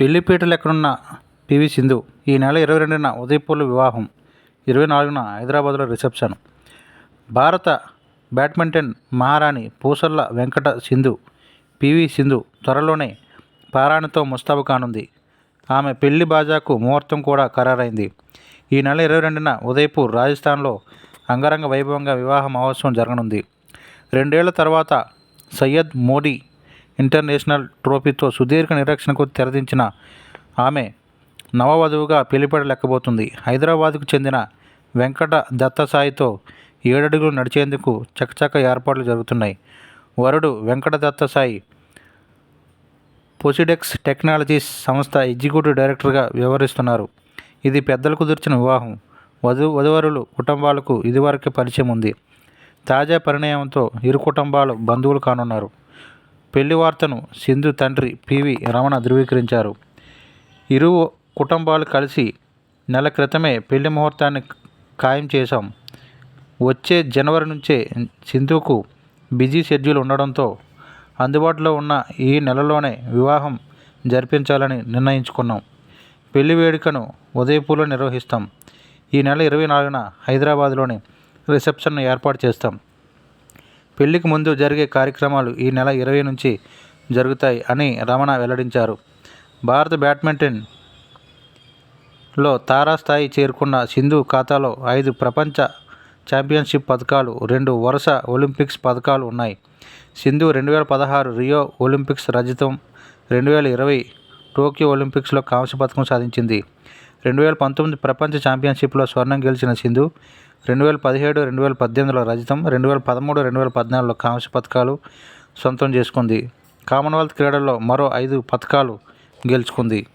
పెళ్ళిపీటలు ఎక్కడున్న? పివి సింధు. ఈ నెల ఇరవై రెండున ఉదయపూర్లో వివాహం. ఇరవై నాలుగున హైదరాబాద్లో రిసెప్షన్. భారత బ్యాడ్మింటన్ మహారాణి పూసల్ల వెంకట సింధు పివి సింధు త్వరలోనే పారాణితో ముస్తాబు కానుంది. ఆమె పెళ్ళి బాజాకు ముహూర్తం కూడా ఖరారైంది. ఈ నెల ఇరవై రెండున ఉదయపూర్ రాజస్థాన్లో అంగరంగ వైభవంగా వివాహ మహోత్సవం జరగనుంది. రెండేళ్ళ తర్వాత సయ్యద్ మోడీ ఇంటర్నేషనల్ ట్రోఫీతో సుదీర్ఘ నిరీక్షణకు తెరదించిన ఆమె నవవధువుగా పెళ్ళిపీటలు ఎక్కబోతుంది హైదరాబాద్కు చెందిన వెంకట దత్తసాయితో ఏడడుగులు నడిచేందుకు చకచక ఏర్పాట్లు జరుగుతున్నాయి. వరుడు వెంకట దత్తసాయి పొసిడెక్స్ టెక్నాలజీస్ సంస్థ ఎగ్జిక్యూటివ్ డైరెక్టర్గా వ్యవహరిస్తున్నారు. ఇది పెద్దలు కుదిర్చిన వివాహం. వధు వధువరులు కుటుంబాలకు ఇదివరకే పరిచయం ఉంది. తాజా పరిణయంతో ఇరు కుటుంబాలు బంధువులు కానున్నారు. పెళ్ళి వార్తను సింధు తండ్రి పివి రమణ ధృవీకరించారు. ఇరు కుటుంబాలు కలిసి నెల క్రితమే పెళ్ళి ముహూర్తాన్ని ఖాయం చేశాం. వచ్చే జనవరి నుంచే సింధుకు బిజీ షెడ్యూల్ ఉండడంతో అందుబాటులో ఉన్న ఈ నెలలోనే వివాహం జరిపించాలని నిర్ణయించుకున్నాం. పెళ్ళి వేడుకను ఉదయపూర్లో నిర్వహిస్తాం. ఈ నెల ఇరవై నాలుగున హైదరాబాద్లోని రిసెప్షన్ను ఏర్పాటు చేస్తాం. పెళ్ళికి ముందు జరిగే కార్యక్రమాలు ఈ నెల ఇరవై నుంచి జరుగుతాయి అని రమణ వెల్లడించారు. భారత బ్యాడ్మింటన్లో తారాస్థాయి చేరుకున్న సింధు ఖాతాలో ఐదు ప్రపంచ ఛాంపియన్షిప్ పథకాలు రెండు వరుస ఒలింపిక్స్ పథకాలు ఉన్నాయి. సింధు రెండు వేల పదహారు రియో ఒలింపిక్స్ రజతం రెండు వేల ఇరవై టోక్యో ఒలింపిక్స్లో కాంస్య పథకం సాధించింది. రెండు వేల పంతొమ్మిది ప్రపంచ ఛాంపియన్షిప్లో స్వర్ణం గెలిచిన సింధు రెండు వేల పదిహేడు రెండు వేల పద్దెనిమిదిలో రజతం రెండు వేల పదమూడు రెండు వేల పద్నాలుగులో కాంస్య పథకాలు సొంతం చేసుకుంది. కామన్వెల్త్ క్రీడల్లో మరో ఐదు పథకాలు గెలుచుకుంది.